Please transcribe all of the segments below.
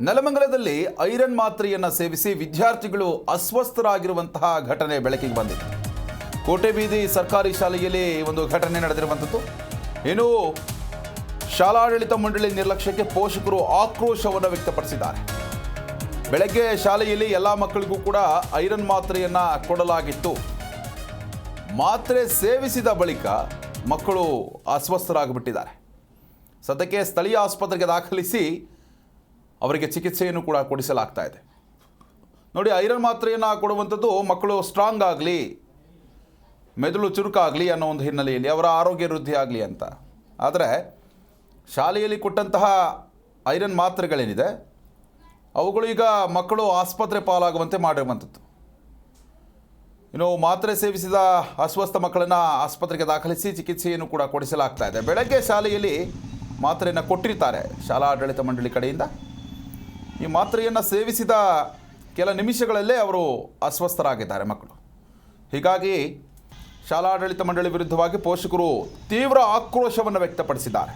ನೆಲಮಂಗಲದಲ್ಲಿ iron ಮಾತ್ರೆಯನ್ನು ಸೇವಿಸಿ ವಿದ್ಯಾರ್ಥಿಗಳು ಅಸ್ವಸ್ಥರಾಗಿರುವಂತಹ ಘಟನೆ ಬೆಳಕಿಗೆ ಬಂದಿದೆ. ಕೋಟೆ ಬೀದಿ ಸರ್ಕಾರಿ ಶಾಲೆಯಲ್ಲಿ ಒಂದು ಘಟನೆ ನಡೆದಿರುವಂಥದ್ದು. ಇನ್ನು ಶಾಲಾಡಳಿತ ಮಂಡಳಿ ನಿರ್ಲಕ್ಷ್ಯಕ್ಕೆ ಪೋಷಕರು ಆಕ್ರೋಶವನ್ನು ವ್ಯಕ್ತಪಡಿಸಿದ್ದಾರೆ. ಬೆಳಗ್ಗೆ ಶಾಲೆಯಲ್ಲಿ ಎಲ್ಲ ಮಕ್ಕಳಿಗೂ ಕೂಡ ಐರನ್ ಮಾತ್ರೆಯನ್ನು ಕೊಡಲಾಗಿತ್ತು. ಮಾತ್ರೆ ಸೇವಿಸಿದ ಬಳಿಕ ಮಕ್ಕಳು ಅಸ್ವಸ್ಥರಾಗಿಬಿಟ್ಟಿದ್ದಾರೆ. ಸದ್ಯಕ್ಕೆ ಸ್ಥಳೀಯ ಆಸ್ಪತ್ರೆಗೆ ದಾಖಲಿಸಿ ಅವರಿಗೆ ಚಿಕಿತ್ಸೆಯನ್ನು ಕೂಡ ಕೊಡಿಸಲಾಗ್ತಾ ಇದೆ ನೋಡಿ, ಐರನ್ ಮಾತ್ರೆಯನ್ನು ಕೊಡುವಂಥದ್ದು ಮಕ್ಕಳು ಸ್ಟ್ರಾಂಗ್ ಆಗಲಿ, ಮೆದುಳು ಚುರುಕಾಗಲಿ ಅನ್ನೋ ಒಂದು ಹಿನ್ನೆಲೆಯಲ್ಲಿ ಅವರ ಆರೋಗ್ಯ ವೃದ್ಧಿ ಆಗಲಿ ಅಂತ. ಆದರೆ, ಶಾಲೆಯಲ್ಲಿ ಕೊಟ್ಟಂತಹ ಐರನ್ ಮಾತ್ರೆಗಳೇನಿದೆ, ಅವುಗಳು ಈಗ ಮಕ್ಕಳು ಆಸ್ಪತ್ರೆ ಪಾಲಾಗುವಂತೆ ಮಾಡಿರುವಂಥದ್ದು. ಇನ್ನು ಮಾತ್ರೆ ಸೇವಿಸಿದ ಅಸ್ವಸ್ಥ ಮಕ್ಕಳನ್ನು ಆಸ್ಪತ್ರೆಗೆ ದಾಖಲಿಸಿ ಚಿಕಿತ್ಸೆಯನ್ನು ಕೂಡ ಕೊಡಿಸಲಾಗ್ತಾ ಇದೆ ಬೆಳಗ್ಗೆ ಶಾಲೆಯಲ್ಲಿ ಮಾತ್ರೆಯನ್ನು ಕೊಟ್ಟಿರ್ತಾರೆ ಶಾಲಾ ಆಡಳಿತ ಮಂಡಳಿ ಕಡೆಯಿಂದ. ಈ ಮಾತ್ರೆಯನ್ನು ಸೇವಿಸಿದ ಕೆಲ ನಿಮಿಷಗಳಲ್ಲೇ ಅವರು ಅಸ್ವಸ್ಥರಾಗಿದ್ದಾರೆ ಮಕ್ಕಳು. ಹೀಗಾಗಿ ಶಾಲಾಡಳಿತ ಮಂಡಳಿ ವಿರುದ್ಧವಾಗಿ ಪೋಷಕರು ತೀವ್ರ ಆಕ್ರೋಶವನ್ನು ವ್ಯಕ್ತಪಡಿಸಿದ್ದಾರೆ.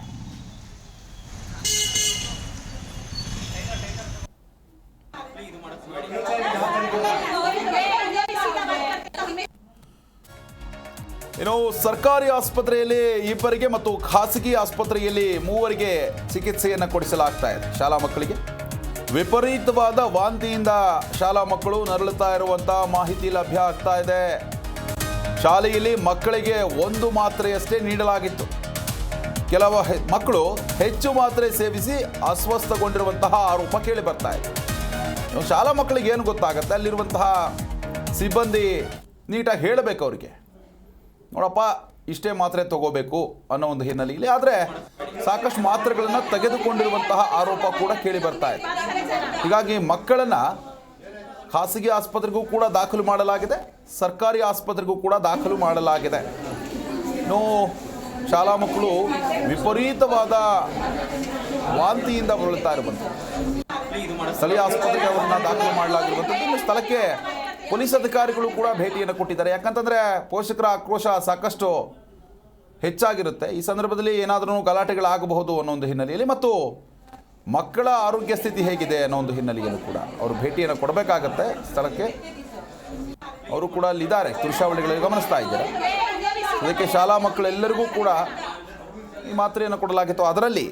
ಇನ್ನು ಸರ್ಕಾರಿ ಆಸ್ಪತ್ರೆಯಲ್ಲಿ ಇಬ್ಬರಿಗೆ ಮತ್ತು ಖಾಸಗಿ ಆಸ್ಪತ್ರೆಯಲ್ಲಿ ಮೂವರಿಗೆ ಚಿಕಿತ್ಸೆಯನ್ನು ಕೊಡಿಸಲಾಗ್ತಾ ಇದೆ. ಶಾಲಾ ಮಕ್ಕಳಿಗೆ ವಿಪರೀತವಾದ ವಾಂತಿಯಿಂದ ಶಾಲಾ ಮಕ್ಕಳು ನರಳುತ್ತಾ ಇರುವಂಥ ಮಾಹಿತಿ ಲಭ್ಯ ಆಗ್ತಾ ಇದೆ. ಶಾಲೆಯಲ್ಲಿ ಮಕ್ಕಳಿಗೆ ಒಂದು ಮಾತ್ರೆಯಷ್ಟೇ ನೀಡಲಾಗಿತ್ತು. ಕೆಲವು ಮಕ್ಕಳು ಹೆಚ್ಚು ಮಾತ್ರೆ ಸೇವಿಸಿ ಅಸ್ವಸ್ಥಗೊಂಡಿರುವಂತಹ ಆರೋಪ ಕೇಳಿ ಬರ್ತಾ ಇದೆ. ಶಾಲಾ ಮಕ್ಕಳಿಗೆ ಏನು ಗೊತ್ತಾಗುತ್ತೆ? ಅಲ್ಲಿರುವಂತಹ ಸಿಬ್ಬಂದಿ ನೀಟಾಗಿ ಹೇಳಬೇಕು ಅವರಿಗೆ. ನೋಡಪ್ಪ ಇಷ್ಟೇ ಮಾತ್ರೆ ತಗೋಬೇಕು ಅನ್ನೋ ಒಂದು ಹಿನ್ನೆಲೆಯಲ್ಲಿ. ಆದರೆ ಸಾಕಷ್ಟು ಮಾತ್ರೆಗಳನ್ನು ತೆಗೆದುಕೊಂಡಿರುವಂತಹ ಆರೋಪ ಕೂಡ ಕೇಳಿ ಬರ್ತಾ ಇದೆ. ಹೀಗಾಗಿ ಮಕ್ಕಳನ್ನು ಖಾಸಗಿ ಆಸ್ಪತ್ರೆಗೂ ಕೂಡ ದಾಖಲು ಮಾಡಲಾಗಿದೆ, ಸರ್ಕಾರಿ ಆಸ್ಪತ್ರೆಗೂ ಕೂಡ ದಾಖಲು ಮಾಡಲಾಗಿದೆ. ಇನ್ನು ಶಾಲಾ ಮಕ್ಕಳು ವಿಪರೀತವಾದ ವಾಂತಿಯಿಂದ ಬಳಲ್ತಾ ಇರುವಂಥದ್ದು. ಸ್ಥಳೀಯ ಆಸ್ಪತ್ರೆಗೆ ಅವರನ್ನು ದಾಖಲು ಮಾಡಲಾಗಿರುವಂಥದ್ದು. ಸ್ಥಳಕ್ಕೆ ಪೊಲೀಸ್ ಅಧಿಕಾರಿಗಳು ಕೂಡ ಭೇಟಿಯನ್ನು ಕೊಟ್ಟಿದ್ದಾರೆ. ಯಾಕಂತಂದರೆ ಪೋಷಕರ ಆಕ್ರೋಶ ಸಾಕಷ್ಟು ಹೆಚ್ಚಾಗಿರುತ್ತೆ. ಈ ಸಂದರ್ಭದಲ್ಲಿ ಏನಾದರೂ ಗಲಾಟೆಗಳಾಗಬಹುದು ಅನ್ನೋ ಒಂದು ಹಿನ್ನೆಲೆಯಲ್ಲಿ ಮತ್ತು ಮಕ್ಕಳ ಆರೋಗ್ಯ ಸ್ಥಿತಿ ಹೇಗಿದೆ ಅನ್ನೋ ಒಂದು ಹಿನ್ನೆಲೆಯಲ್ಲೂ ಕೂಡ ಅವರು ಭೇಟಿಯನ್ನು ಕೊಡಬೇಕಾಗತ್ತೆ ಸ್ಥಳಕ್ಕೆ. ಅವರು ಕೂಡ ಅಲ್ಲಿದ್ದಾರೆ. ದೃಶ್ಯಾವಳಿಗಳಲ್ಲಿ ಗಮನಿಸ್ತಾ ಇದ್ದಾರೆ. ಅದಕ್ಕೆ ಶಾಲಾ ಮಕ್ಕಳೆಲ್ಲರಿಗೂ ಕೂಡ ಈ ಮಾತ್ರೆಯನ್ನು ಕೊಡಲಾಗಿತ್ತು. ಅದರಲ್ಲಿ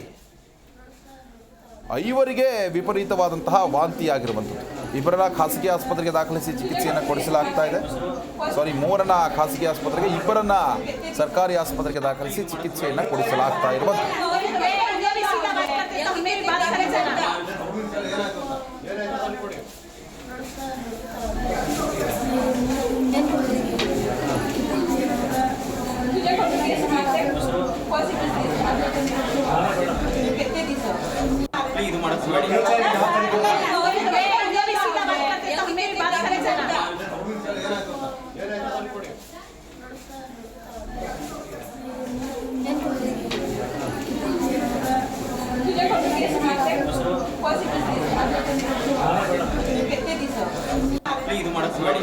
ಐವರಿಗೆ ವಿಪರೀತವಾದಂತಹ ವಾಂತಿಯಾಗಿರುವಂಥದ್ದು. ಇಬ್ಬರನ್ನ ಖಾಸಗಿ ಆಸ್ಪತ್ರೆಗೆ ದಾಖಲಿಸಿ ಚಿಕಿತ್ಸೆಯನ್ನು ಕೊಡಿಸಲಾಗ್ತಾ ಇದೆ. ಸಾರಿ ಮೂರನ್ನ ಖಾಸಗಿ ಆಸ್ಪತ್ರೆಗೆ, ಇಬ್ಬರನ್ನ ಸರ್ಕಾರಿ ಆಸ್ಪತ್ರೆಗೆ ದಾಖಲಿಸಿ ಚಿಕಿತ್ಸೆಯನ್ನು ಕೊಡಿಸಲಾಗ್ತಾ ಇರುವಂಥದ್ದು ಇದು ಮಾಡಿಸ್ಬೇಡಿ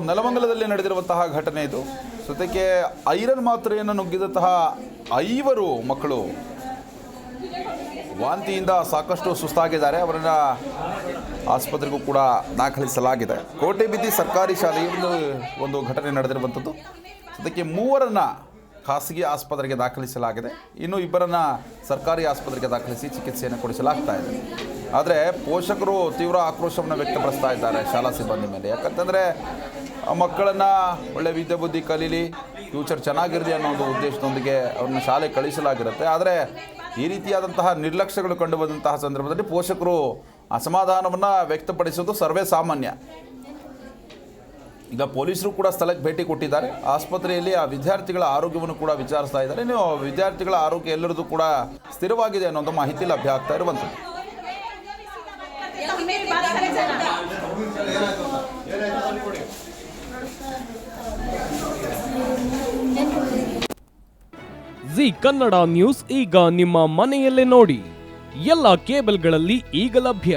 ನೆಲಮಂಗಲದಲ್ಲಿ ನಡೆದಿರುವಂತಹ ಘಟನೆ ಇದು. ಜೊತೆಗೆ ಐರನ್ ಮಾತ್ರೆಯನ್ನು ನುಗ್ಗಿದಂತಹ ಐವರು ಮಕ್ಕಳು ವಾಂತಿಯಿಂದ ಸಾಕಷ್ಟು ಸುಸ್ತಾಗಿದ್ದಾರೆ. ಅವರನ್ನು ಆಸ್ಪತ್ರೆಗೂ ಕೂಡ ದಾಖಲಿಸಲಾಗಿದೆ. ಕೋಟೆಬಿದ್ದಿ ಸರ್ಕಾರಿ ಶಾಲೆಯಲ್ಲಿ ಒಂದು ಘಟನೆ ನಡೆದಿರುವಂಥದ್ದು. ಅದಕ್ಕೆ ಮೂವರನ್ನು ಖಾಸಗಿ ಆಸ್ಪತ್ರೆಗೆ ದಾಖಲಿಸಲಾಗಿದೆ. ಇನ್ನು ಇಬ್ಬರನ್ನು ಸರ್ಕಾರಿ ಆಸ್ಪತ್ರೆಗೆ ದಾಖಲಿಸಿ ಚಿಕಿತ್ಸೆಯನ್ನು ಕೊಡಿಸಲಾಗ್ತಾ ಇದೆ. ಆದರೆ ಪೋಷಕರು ತೀವ್ರ ಆಕ್ರೋಶವನ್ನು ವ್ಯಕ್ತಪಡಿಸ್ತಾ ಇದ್ದಾರೆ ಶಾಲಾ ಸಿಬ್ಬಂದಿ ಮೇಲೆ. ಯಾಕಂತಂದರೆ ಮಕ್ಕಳನ್ನು ಒಳ್ಳೆ ವಿದ್ಯೆ, ಬುದ್ಧಿ ಕಲೀಲಿ ಫ್ಯೂಚರ್ ಚೆನ್ನಾಗಿರಲಿ ಅನ್ನೋ ಒಂದು ಉದ್ದೇಶದೊಂದಿಗೆ ಅವ್ರನ್ನ ಶಾಲೆಗೆ ಕಳಿಸಲಾಗಿರುತ್ತೆ. ಆದರೆ ಈ ರೀತಿಯಾದಂತಹ ನಿರ್ಲಕ್ಷ್ಯಗಳು ಕಂಡುಬಂದಂತಹ ಸಂದರ್ಭದಲ್ಲಿ ಪೋಷಕರು ಅಸಮಾಧಾನವನ್ನು ವ್ಯಕ್ತಪಡಿಸೋದು ಸರ್ವೇ ಸಾಮಾನ್ಯ. ಈಗ ಪೊಲೀಸರು ಕೂಡ ಸ್ಥಳಕ್ಕೆ ಭೇಟಿ ಕೊಟ್ಟಿದ್ದಾರೆ. ಆಸ್ಪತ್ರೆಯಲ್ಲಿ ಆ ವಿದ್ಯಾರ್ಥಿಗಳ ಆರೋಗ್ಯವನ್ನು ಕೂಡ ವಿಚಾರಿಸ್ತಾ ಇದ್ದಾರೆ. ಇನ್ನು ವಿದ್ಯಾರ್ಥಿಗಳ ಆರೋಗ್ಯ ಎಲ್ಲರದ್ದು ಕೂಡ ಸ್ಥಿರವಾಗಿದೆ ಅನ್ನೋದು ಮಾಹಿತಿ ಲಭ್ಯ ಆಗ್ತಾ ಇರುವಂಥದ್ದು. ಜಿ ಕನ್ನಡ ನ್ಯೂಸ್ ಈಗ ನಿಮ್ಮ ಮನೆಯಲ್ಲೇ ನೋಡಿ. ಎಲ್ಲ ಕೇಬಲ್ಗಳಲ್ಲಿ ಈಗ ಲಭ್ಯ.